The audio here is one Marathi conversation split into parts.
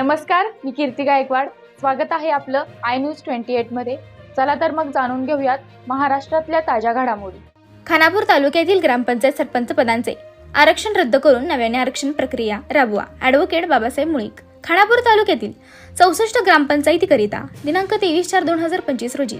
नमस्कार मी कीर्ती गायकवाड. स्वागत आहे आपलं आय न्यूज ट्वेंटी एटमध्ये चला तर मग जाणून घेऊयात महाराष्ट्रातल्या ताज्या घडामोडी. खानापूर तालुक्यातील ग्रामपंचायत सरपंच पदांचे आरक्षण रद्द करून नव्याने आरक्षण प्रक्रिया राबवा. ॲडव्होकेट बाबासाहेब मुळीक. खानापूर तालुक्यातील चौसष्ट ग्रामपंचायतीकरिता दिनांक तेवीस चार दोन हजार पंचवीस रोजी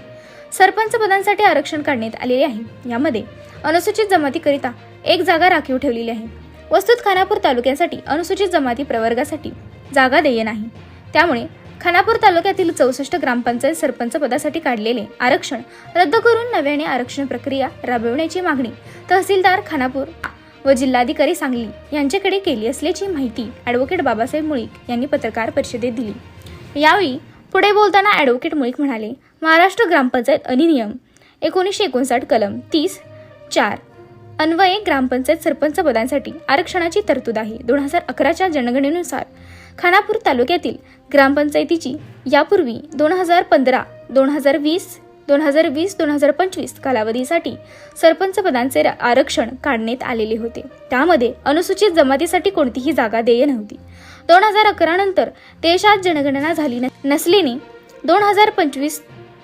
सरपंच पदांसाठी आरक्षण काढण्यात आलेले आहे. यामध्ये अनुसूचित जमातीकरिता एक जागा राखीव ठेवलेली आहे. वस्तुत खानापूर तालुक्यासाठी अनुसूचित जमाती प्रवर्गासाठी जागा देय नाही. त्यामुळे खानापूर तालुक्यातील चौसष्ट ग्रामपंचायत सरपंच पदासाठी काढलेले आरक्षण रद्द करून नव्याने आरक्षण प्रक्रिया राबविण्याची मागणी तहसीलदार खानापूर व जिल्हाधिकारी सांगली यांच्याकडे केली असल्याची माहिती ॲडव्होकेट बाबासाहेब मुळीक यांनी पत्रकार परिषदेत दिली. यावेळी पुढे बोलताना ॲडव्होकेट मुळीक म्हणाले महाराष्ट्र ग्रामपंचायत अधिनियम एकोणीसशे एकोणसाठ कलम तीस चार अन्वये ग्रामपंचायत सरपंच पदांसाठी आरक्षणाची तरतूद आहे दोन हजार अकराच्या जनगणनेनुसार खानापूर तालुक्यातील ग्रामपंचायतीची यापूर्वी दोन हजार पंधरा दोन हजार वीस दोन हजार वीस दोन हजार पंचवीस कालावधीसाठी सरपंच पदांचे र- आरक्षण काढण्यात आलेले होते. त्यामध्ये अनुसूचित जमातीसाठी कोणतीही जागा देय नव्हती. दोन हजार अकरा नंतर देशात जनगणना झाली न- नसल्याने दोन हजार पंचवीस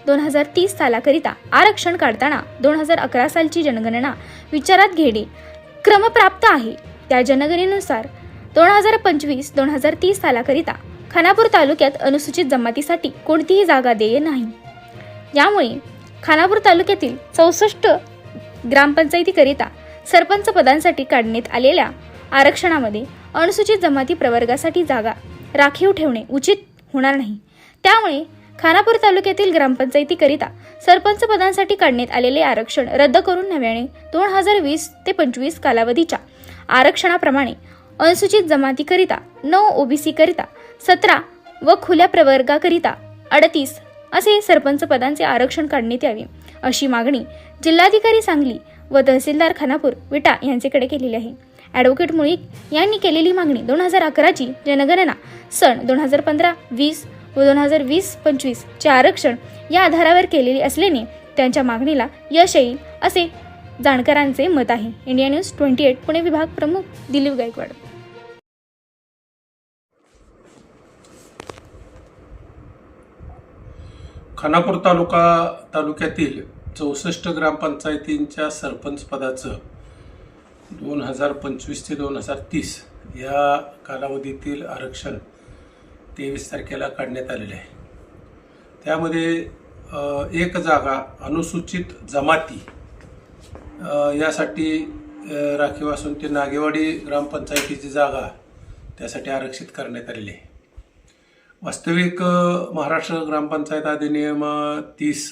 दोन हजार तीस सालाकरिता आरक्षण काढताना दोन हजार अकरा सालची जनगणना विचारात घेणे क्रमप्राप्त आहे. त्या जनगणनेनुसार दोन हजार पंचवीस दोन हजार तीस सालाकरिता खानापूर तालुक्यात अनुसूचित जमातीसाठी कोणतीही जागा देय नाही. यामुळे खानापूर तालुक्यातील चौसष्ट ग्रामपंचायतीकरिता सरपंच पदांसाठी काढण्यात आलेल्या आरक्षणामध्ये अनुसूचित जमाती प्रवर्गासाठी जागा राखीव ठेवणे उचित होणार नाही. त्यामुळे खानापूर तालुक्यातील ग्रामपंचायतीकरिता सरपंच पदांसाठी काढण्यात आलेले आरक्षण रद्द करून नव्याने दोन हजार वीस ते पंचवीस कालावधीच्या आरक्षणाप्रमाणे अनुसूचित जमातीकरिता नऊ ओबीसीकरिता सतरा व खुल्या प्रवर्गाकरिता अडतीस असे सरपंच पदांचे आरक्षण काढण्यात यावे अशी मागणी जिल्हाधिकारी सांगली व तहसीलदार खानापूर विटा यांच्याकडे केलेली आहे. ॲडव्होकेट मुळीक यांनी केलेली मागणी दोन हजार अकराची जनगणना सन दोन हजार पंधरा वीस व दोन हजार वीस पंचवीसचे आरक्षण या आधारावर केलेली असल्याने त्यांच्या मागणीला यश येईल असे जाणकारांचे मत आहे. India news twenty eight Pune विभाग प्रमुख दिलीप गायकवाड. खानापूर तालुका तालुक्यातील चौसष्ट ग्रामपंचायतींच्या सरपंच पदाचं दोन हजार पंचवीस ते दोन हजार तीस या कालावधीतील आरक्षण तेवीस तारखेला काढण्यात आलेले आहे. त्यामध्ये एक जागा अनुसूचित जमाती यासाठी राखीव असून ते नागेवाडी ग्रामपंचायतीची जागा त्यासाठी आरक्षित करण्यात आलेली आहे. वास्तविक महाराष्ट्र ग्रामपंचायत अधिनियम तीस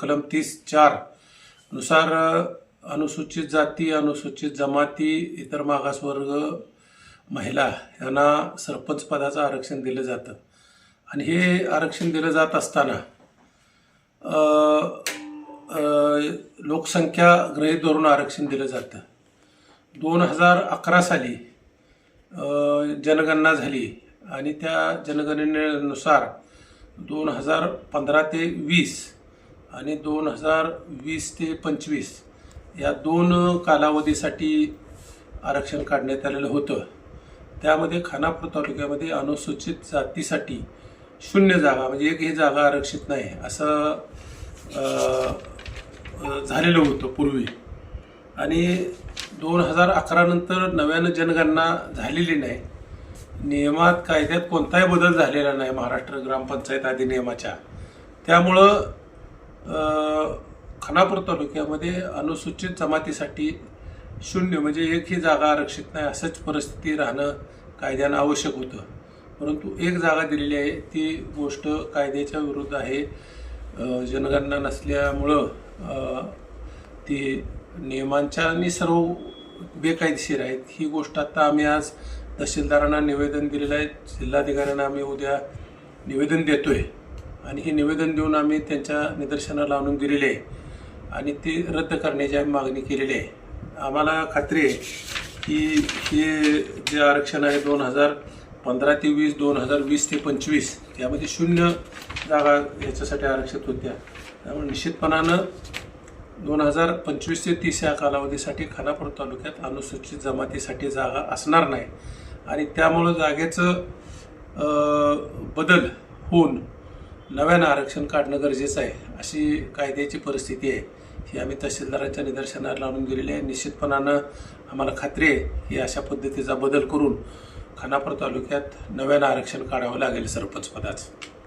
कलम तीस चारनुसार अनुसूचित जाती अनुसूचित जमाती इतर मागासवर्ग महिला यांना सरपंच पदाचं आरक्षण दिलं जातं. आणि हे आरक्षण दिलं जात असताना लोकसंख्या गृहीत धरून आरक्षण दिलं जातं. दोन हजार अकरा साली जनगणना झाली आणि त्या जनगणनेनुसार दोन हजार पंधरा ते वीस आणि दोन हजार वीस ते पंचवीस या दोन कालावधीसाठी आरक्षण काढण्यात आलेलं होतं. त्यामध्ये खानापूर तालुक्यामध्ये अनुसूचित जातीसाठी शून्य जागा म्हणजे एकही जागा आरक्षित नाही असं झालेलं होतं पूर्वी. आणि दोन हजार अकरा नंतर नव्यानं जनगणना झालेली नाही. नियमात कायद्यात कोणताही बदल झालेला नाही महाराष्ट्र ग्रामपंचायत अधिनियमाच्या. त्यामुळं खानापूर तालुक्यामध्ये अनुसूचित जमातीसाठी शून्य म्हणजे एक ही जागा आरक्षित नाही असंच परिस्थिती राहणं कायद्यानं आवश्यक होतं. परंतु एक जागा दिलेली आहे ती गोष्ट कायद्याच्या विरुद्ध आहे. जनगणना नसल्यामुळं ती नियमांच्या आणि सर्व बेकायदेशीर आहेत. ही गोष्ट आता आम्ही आज तहसीलदारांना निवेदन दिलेलं आहे. जिल्हाधिकाऱ्यांना आम्ही उद्या निवेदन देतो आहे आणि हे निवेदन देऊन आम्ही त्यांच्या निदर्शनाला आणून दिलेले आहे. आणि ते रद्द करण्याची आम्ही मागणी केलेली आहे. आम्हाला खात्री आहे की हे जे आरक्षण आहे दोन हजार पंधरा ते वीस दोन हजार वीस ते पंचवीस यामध्ये शून्य जागा याच्यासाठी आरक्षित होत्या. त्यामुळे निश्चितपणानं दोन हजार पंचवीस ते तीस या कालावधीसाठी खानापूर तालुक्यात अनुसूचित जमातीसाठी जागा असणार नाही. आणि त्यामुळं जागेचं बदल होऊन नव्यानं आरक्षण काढणं गरजेचं आहे अशी कायद्याची परिस्थिती आहे. ही आम्ही तहसीलदारांच्या निदर्शनाला लावून गेलेली आहे. निश्चितपणानं आम्हाला खात्री आहे की अशा पद्धतीचा बदल करून खानापूर तालुक्यात नव्यानं आरक्षण काढावं लागेल सरपंच पदाचं